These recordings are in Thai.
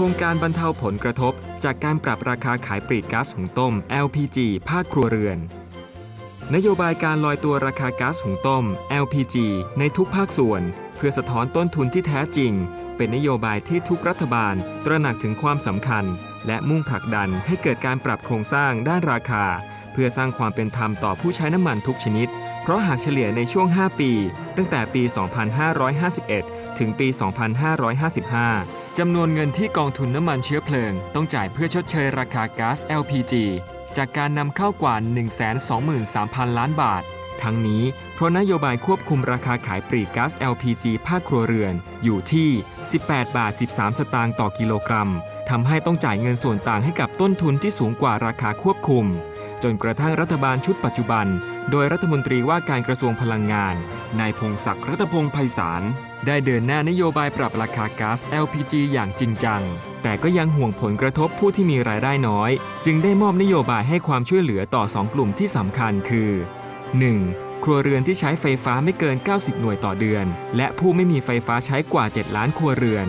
ครงการบรรเทาผลกระทบ จากการปรับราคาขายปลีกก๊าซหุงต้ม LPG ภาคครัวเรือน นโยบายการลอยตัวราคาก๊าซหุงต้ม LPG ในทุกภาคส่วน เพื่อสะท้อนต้นทุนที่แท้จริง เป็นนโยบายที่ทุกรัฐบาล ตระหนักถึงความสำคัญ และมุ่งผลักดันให้เกิดการปรับโครงสร้างด้านราคา เพื่อสร้างความเป็นธรรมต่อผู้ใช้น้ำมันทุกชนิด เพราะหากเฉลี่ยในช่วง 5 ปี ตั้งแต่ปี 2551 ถึงปี 2555 จำนวนเงินที่กองทุนน้ำมันเชื้อเพลิง ต้องจ่ายเพื่อชดเชยราคาก๊าซ LPG จากการนำเข้ากว่า 123,000 ล้านบาท ทั้งนี้เพราะนโยบายควบคุมราคาขายปลีกก๊าซ LPG ภาคครัวเรือน อยู่ที่ 18 บาท 13 สตางค์ต่อกิโลกรัมทำให้ต้องจ่ายเงินส่วนต่างให้กับต้นทุนที่สูงกว่าราคาควบคุม จนกระทั่งรัฐบาลชุดปัจจุบัน โดยรัฐมนตรีว่าการกระทรวงพลังงาน นายพงศักดิ์รัตพงศ์ไพศาล ได้เดินหน้านโยบายปรับราคาก๊าซ LPG อย่างจริงจัง แต่ก็ยังห่วงผลกระทบผู้ที่มีรายได้น้อย จึงได้มอบนโยบายให้ความช่วยเหลือต่อ 2 กลุ่มที่สำคัญคือ 1. ครัวเรือนที่ใช้ไฟฟ้าไม่เกิน 90 หน่วยต่อเดือน และผู้ไม่มีไฟฟ้าใช้กว่า 7 ล้านครัวเรือน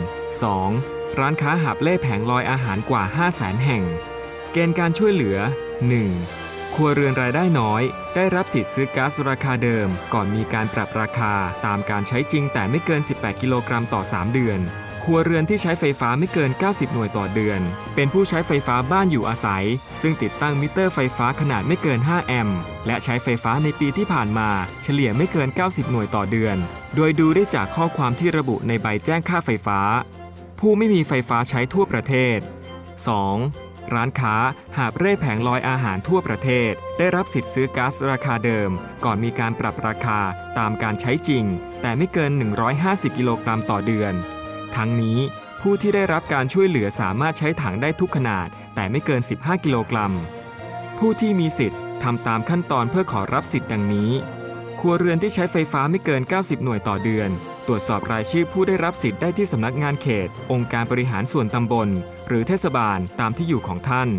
2. ร้านค้าหาบเล่แผงลอยอาหารกว่า 5 0 0แสนแห่ง เกณฑ์การช่วยเหลือ 1. ครัวเรือนรายได้น้อย ได้รับสิทธิ์ซื้อก๊าซราคาเดิม ก่อนมีการปรับราคาตามการใช้จริงแต่ไม่เกิน 18 กิโลกรัมต่อ 3 เดือน ครัวเรือนที่ใช้ไฟฟ้าไม่เกิน 90 หน่วยต่อเดือน เป็นผู้ใช้ไฟฟ้าบ้านอยู่อาศัย ซึ่งติดตั้งมิเตอร์ไฟฟ้าขนาดไม่เกิน 5 แอมป์ และใช้ไฟฟ้าในปีที่ผ่านมา เฉลี่ยไม่เกิน 90 หน่วยต่อเดือน โดยดูได้จากข้อความที่ระบุในใบแจ้งค่าไฟฟ้า ผู้ไม่มีไฟฟ้าใช้ทั่วประเทศ 2. ร้านค้า หาบเร่แผงลอยอาหารทั่วประเทศ ได้รับสิทธิ์ซื้อก๊าซราคาเดิม ก่อนมีการปรับราคาตามการใช้จริง แต่ไม่เกิน 150 กิโลกรัมต่อเดือน ทั้งนี้ผู้ที่ได้รับการช่วยเหลือสามารถใช้ถังได้ทุกขนาด แต่ไม่เกิน 15 กิโลกรัม ผู้ที่มีสิทธิ์ทำตามขั้นตอนเพื่อขอรับสิทธิ์ดังนี้ ครัวเรือนที่ใช้ไฟฟ้าไม่เกิน 90 หน่วยต่อเดือน ตรวจสอบรายชื่อผู้ได้รับสิทธิ์ได้ที่สำนักงานเขต องค์การบริหารส่วนตำบล หรือเทศบาลตามที่อยู่ของท่าน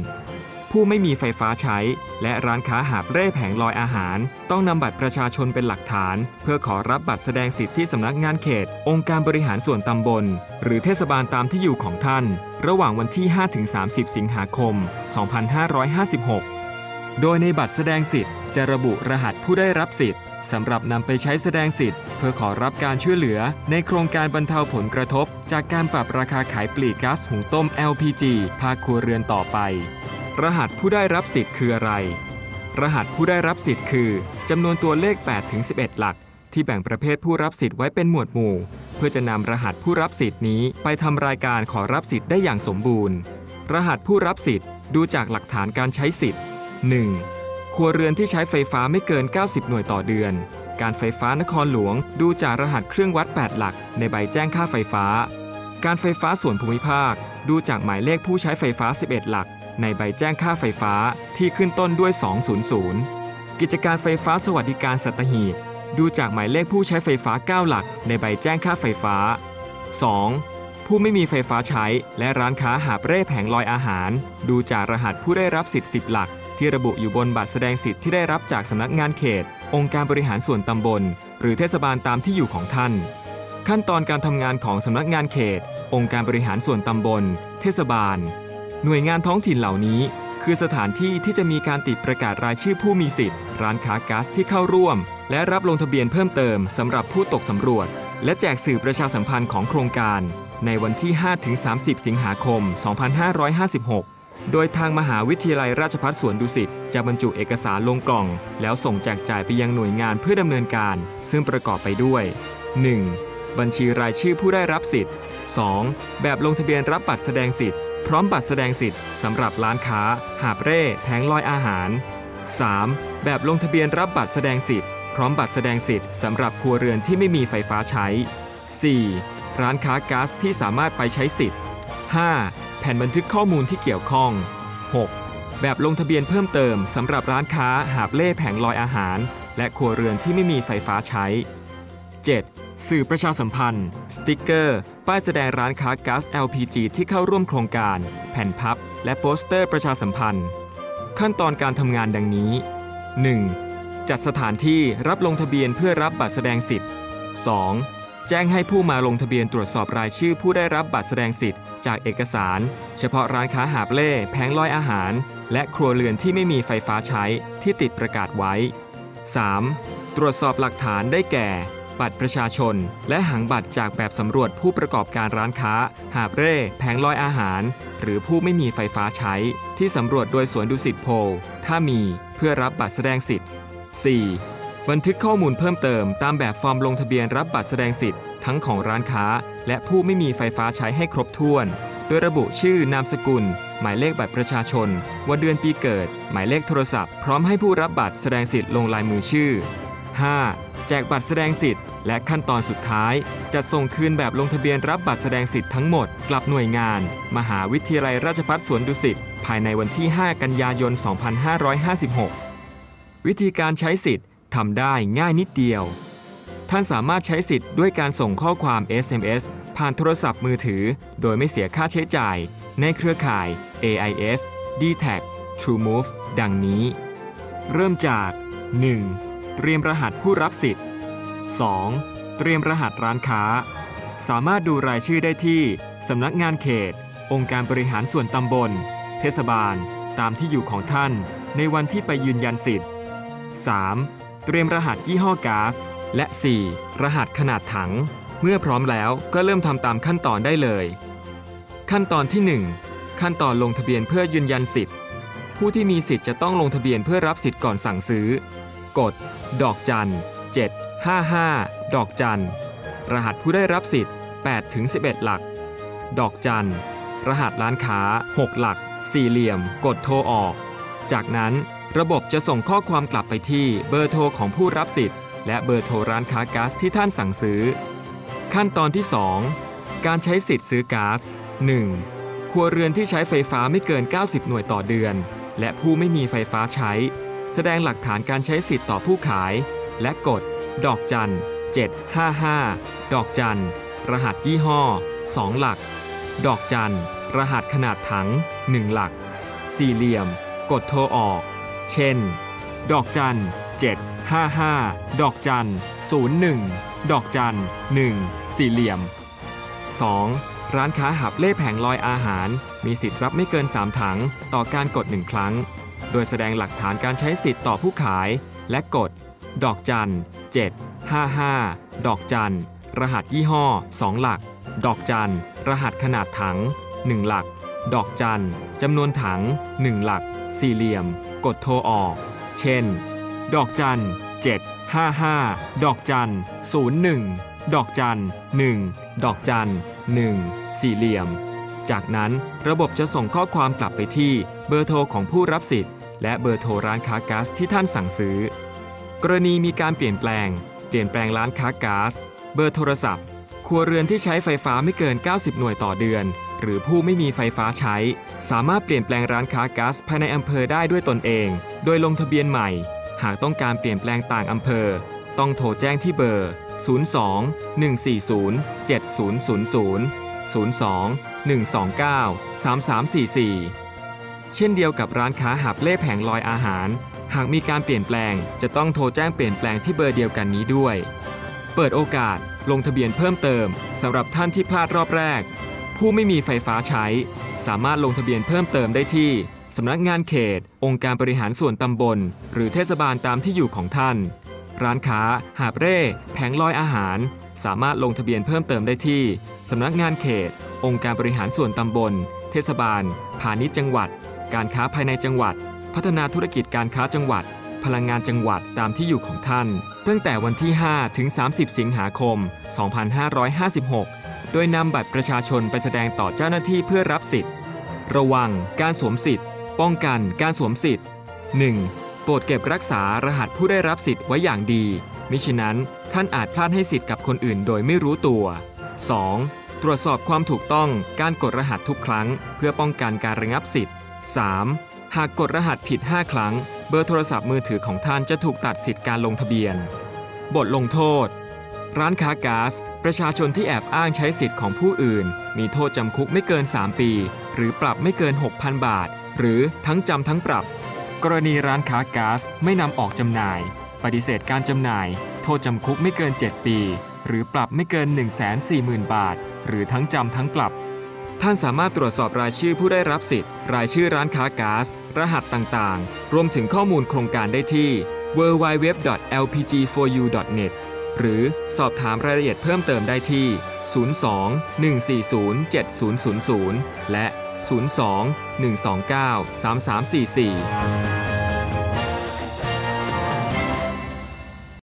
ผู้ไม่มีไฟฟ้าใช้ และร้านค้าหาบเร่แผงลอยอาหาร ต้องนำบัตรประชาชนเป็นหลักฐาน เพื่อขอรับบัตรแสดงสิทธิ์ที่สำนักงานเขต องค์การบริหารส่วนตำบล หรือเทศบาลตามที่อยู่ของท่าน ระหว่างวันที่ 5-30 สิงหาคม 2556 โดยในบัตรแสดงสิทธิ์จะระบุรหัสผู้ได้รับสิทธิ์สำหรับนำไปใช้แสดงสิทธิ์ เพื่อขอรับการช่วยเหลือ ในโครงการบรรเทาผลกระทบ จากการปรับราคาขายปลีกก๊าซหุงต้ม LPG ภาคครัวเรือนต่อไป รหัสผู้ได้รับสิทธิ์คืออะไร รหัสผู้ได้รับสิทธิ์คือจำนวนตัวเลข 8-11 หลัก ที่แบ่งประเภทผู้รับสิทธิ์ไว้เป็นหมวดหมู่ เพื่อจะนำรหัสผู้รับสิทธิ์นี้ไปทำรายการขอรับสิทธิ์ได้อย่างสมบูรณ์ รหัสผู้รับสิทธิ์ดูจากหลักฐานการใช้สิทธิ์ 1. ครัวเรือนที่ใช้ไฟฟ้าไม่เกิน 90 หน่วยต่อเดือน การไฟฟ้านครหลวง ดูจากรหัสเครื่องวัด 8 หลัก ในใบแจ้งค่าไฟฟ้า การไฟฟ้าส่วนภูมิภาค ดูจากหมายเลขผู้ใช้ไฟฟ้า 11 หลัก ในใบแจ้งค่าไฟฟ้าที่ขึ้นต้นด้วย 200 กิจการไฟฟ้าสวัสดิการสัตหีบ ดูจากหมายเลขผู้ใช้ไฟฟ้า 9 หลัก ในใบแจ้งค่าไฟฟ้า 2. ผู้ไม่มีไฟฟ้าใช้ และร้านค้าหาเร่แผงลอยอาหาร ดูจากรหัสผู้ได้รับสิทธิ์10 หลัก ที่ระบุอยู่บนบัตรแสดงสิทธิ์ที่ได้รับจากสำนักงานเขต องค์การบริหารส่วนตำบล หรือเทศบาลตามที่อยู่ของท่าน ขั้นตอนการทำงานของสำนักงานเขต องค์การบริหารส่วนตำบล เทศบาล หน่วยงานท้องถิ่นเหล่านี้ คือสถานที่ที่จะมีการติดประกาศรายชื่อผู้มีสิทธิ์ ร้านค้าก๊าซที่เข้าร่วม และรับลงทะเบียนเพิ่มเติมสำหรับผู้ตกสำรวจ และแจกสื่อประชาสัมพันธ์ของโครงการ ในวันที่ 5-30 สิงหาคม 2556 โดยทางมหาวิทยาลัยราชภัฏสวนดุสิต จะบรรจุเอกสารลงกล่อง แล้วส่งแจกจ่ายไปยังหน่วยงานเพื่อดำเนินการ ซึ่งประกอบไปด้วย 1. บัญชีรายชื่อผู้ได้รับสิทธิ์ 2. แบบลงทะเบียนรับบัตรแสดงสิทธิ์ พร้อมบัตรแสดงสิทธิ์สำหรับร้านค้า หาบเร่แผงลอยอาหาร 3. แบบลงทะเบียนรับบัตรแสดงสิทธิ์ พร้อมบัตรแสดงสิทธิ์สำหรับครัวเรือนที่ไม่มีไฟฟ้าใช้ 4. ร้านค้าก๊าซที่สามารถไปใช้สิทธิ์ 5. แผ่นบันทึกข้อมูลที่เกี่ยวข้อง 6. แบบลงทะเบียนเพิ่มเติมสำหรับร้านค้าหาบเล่แผงลอยอาหาร และครัวเรือนที่ไม่มีไฟฟ้าใช้ 7. สื่อประชาสัมพันธ์ สติกเกอร์ ป้ายแสดงร้านค้าก๊าซ LPG ที่เข้าร่วมโครงการ แผ่นพับ และโปสเตอร์ประชาสัมพันธ์ ขั้นตอนการทำงานดังนี้ 1. จัดสถานที่รับลงทะเบียนเพื่อรับบัตรแสดงสิทธิ์ 2. แแจ้งให้ผู้มาลงทะเบียนตรวจสอบรายชื่อผู้ได้รับบัตรแสดงสิทธิ์ จากเอกสาร เฉพาะร้านค้าหาบเล่แผงลอยอาหาร และครัวเรือนที่ไม่มีไฟฟ้าใช้ที่ติดประกาศไว้ 3. ตรวจสอบหลักฐานได้แก่ บัตรประชาชน และหางบัตรจากแบบสำรวจผู้ประกอบการร้านค้า หาบเร่แผงลอยอาหาร หรือผู้ไม่มีไฟฟ้าใช้ ที่สำรวจโดยสวนดุสิตโพลถ้ามีเพื่อรับบัตรแสดงสิทธิ์ 4. บันทึกข้อมูลเพิ่มเติมตามแบบฟอร์มลงทะเบียนรับบัตรแสดงสิทธิ์ทั้งของร้านค้า และผู้ไม่มีไฟฟ้าใช้ให้ครบถ้วน โดยระบุชื่อนามสกุล หมายเลขบัตรประชาชน วันเดือนปีเกิด หมายเลขโทรศัพท์พร้อมให้ผู้รับบัตรแสดงสิทธิ์ลงลายมือชื่อ 5. แจกบัตรแสดงสิทธิ์และขั้นตอนสุดท้ายจะส่งคืนแบบลงทะเบียนรับบัตรแสดงสิทธิ์ทั้งหมด กลับหน่วยงาน มหาวิทยาลัยราชภัฏสวนดุสิตภายในวันที่ 5 กันยายน 2556 วิธีการใช้สิทธิ์ ทำได้ง่ายนิดเดียว ท่านสามารถใช้สิทธิ์ด้วยการส่งข้อความ SMS ผ่านโทรศัพท์มือถือ โดยไม่เสียค่าใช้จ่าย ในเครือข่าย AIS d t a c TrueMove ดังนี้ เริ่มจาก 1. เตรียมรหัสผู้รับสิทธิ์ 2. เตรียมรหัสร้านค้า สามารถดูรายชื่อได้ที่สำนักงานเขต องค์การบริหารส่วนตำบล เทศบาล ตามที่อยู่ของท่าน ในวันที่ไปยืนยันสิทธิ์ 3. เตรียมรหัสยี่ห้อก๊าซและ 4. รหัสขนาดถัง เมื่อพร้อมแล้วก็เริ่มทำตามขั้นตอนได้เลย ขั้นตอนที่ 1 ขั้นตอนลงทะเบียนเพื่อยืนยันสิทธิ์ ผู้ที่มีสิทธิ์จะต้องลงทะเบียนเพื่อรับสิทธิ์ก่อนสั่งซื้อ กด ดอกจัน 755 ดอกจัน รหัสผู้ได้รับสิทธิ์8ถึง11 หลัก ดอกจัน รหัสร้านค้า 6 หลัก สี่เหลี่ยม กดโทรออก จากนั้น ระบบจะส่งข้อความกลับไปที่เบอร์โทรของผู้รับสิทธิ์ และเบอร์โทรร้านค้าก๊าซที่ท่านสั่งซื้อ ขั้นตอนที่ 2 การใช้สิทธิ์ซื้อก๊าซ 1. ครัวเรือนที่ใช้ไฟฟ้าไม่เกิน 90 หน่วยต่อเดือน และผู้ไม่มีไฟฟ้าใช้ แสดงหลักฐานการใช้สิทธิ์ต่อผู้ขาย และกด ดอกจัน 755 ดอกจัน รหัสยี่ห้อ 2 หลัก ดอกจัน รหัสขนาดถัง 1 หลัก สี่เหลี่ยม กดโทรออก เช่น ดอกจัน 755 ดอกจัน 01 ดอกจัน 1 สี่เหลี่ยม 2. ร้านค้าหับเล่แผงลอยอาหาร มีสิทธิ์รับไม่เกิน 3 ถัง ต่อการกด 1 ครั้ง โดยแสดงหลักฐานการใช้สิทธิ์ต่อผู้ขาย และกด ดอกจัน 755 ดอกจัน รหัสยี่ห้อ 2 หลัก ดอกจัน รหัสขนาดถัง 1 หลัก ดอกจันจำนวนถัง 1 หลัก สี่เหลี่ยม กดโทรออก เช่น ดอกจัน 755 ดอกจัน 01 ดอกจัน 1 ดอกจัน 1 สี่เหลี่ยม จากนั้นระบบจะส่งข้อความกลับไปที่เบอร์โทรของผู้รับสิทธิ์ และเบอร์โทรร้านค้าก๊าซที่ท่านสั่งซื้อ กรณีมีการเปลี่ยนแปลง เปลี่ยนแปลงร้านค้าก๊าซเบอร์โทรศัพท์ ครัวเรือนที่ใช้ไฟฟ้าไม่เกิน 90 หน่วยต่อเดือน หรือผู้ไม่มีไฟฟ้าใช้ สามารถเปลี่ยนแปลงร้านค้าก๊าซภายในอำเภอได้ด้วยตนเอง โดยลงทะเบียนใหม่ หากต้องการเปลี่ยนแปลงต่างอำเภอ ต้องโทรแจ้งที่เบอร์ 02 140 7000 02 129 3344 เช่นเดียวกับร้านค้าหับเล่แผงลอยอาหาร หากมีการเปลี่ยนแปลง จะต้องโทรแจ้งเปลี่ยนแปลงที่เบอร์เดียวกันนี้ด้วย เปิดโอกาสลงทะเบียนเพิ่มเติมสำหรับท่านที่พลาดรอบแรก ผู้ไม่มีไฟฟ้าใช้ สามารถลงทะเบียนเพิ่มเติมได้ที่สำนักงานเขต องค์การบริหารส่วนตำบล หรือเทศบาลตามที่อยู่ของท่าน ร้านค้า หาบเร่ แผงลอยอาหาร สามารถลงทะเบียนเพิ่มเติมได้ที่สำนักงานเขต องค์การบริหารส่วนตำบล เทศบาล พาณิชย์จังหวัด การค้าภายในจังหวัด พัฒนาธุรกิจการค้าจังหวัด พลังงานจังหวัดตามที่อยู่ของท่าน ตั้งแต่วันที่ 5 ถึง 30 สิงหาคม 2556 โดยนำบัตรประชาชนไปแสดงต่อเจ้าหน้าที่เพื่อรับสิทธิ์ ระวังการสวมสิทธิ์ ป้องกันการสวมสิทธิ์ 1. โปรดเก็บรักษารหัสผู้ได้รับสิทธิ์ไว้อย่างดี มิฉะนั้นท่านอาจพลาดให้สิทธิ์กับคนอื่นโดยไม่รู้ตัว 2. ตรวจสอบความถูกต้องการกดรหัสทุกครั้ง เพื่อป้องกันการระงับสิทธิ์ 3. หากกดรหัสผิด 5 ครั้ง เบอร์โทรศัพท์มือถือของท่านจะถูกตัดสิทธิ์การลงทะเบียน บทลงโทษ ร้านค้าก๊าซ ประชาชนที่แอบอ้างใช้สิทธิ์ของผู้อื่น มีโทษจำคุกไม่เกิน 3 ปี หรือปรับไม่เกิน 6,000 บาท หรือทั้งจำทั้งปรับ กรณีร้านค้าก๊าซไม่นำออกจำหน่าย ปฏิเสธการจำหน่าย โทษจำคุกไม่เกิน 7 ปี หรือปรับไม่เกิน 140,000 บาท หรือทั้งจำทั้งปรับ ท่านสามารถตรวจสอบรายชื่อผู้ได้รับสิทธิ์ รายชื่อร้านค้าก๊าซรหัสต่างๆ รวมถึงข้อมูลโครงการได้ที่ www.lpg4u.net หรือสอบถามรายละเอียดเพิ่มเติมได้ที่ 02 140 7000 และ 02 129 3344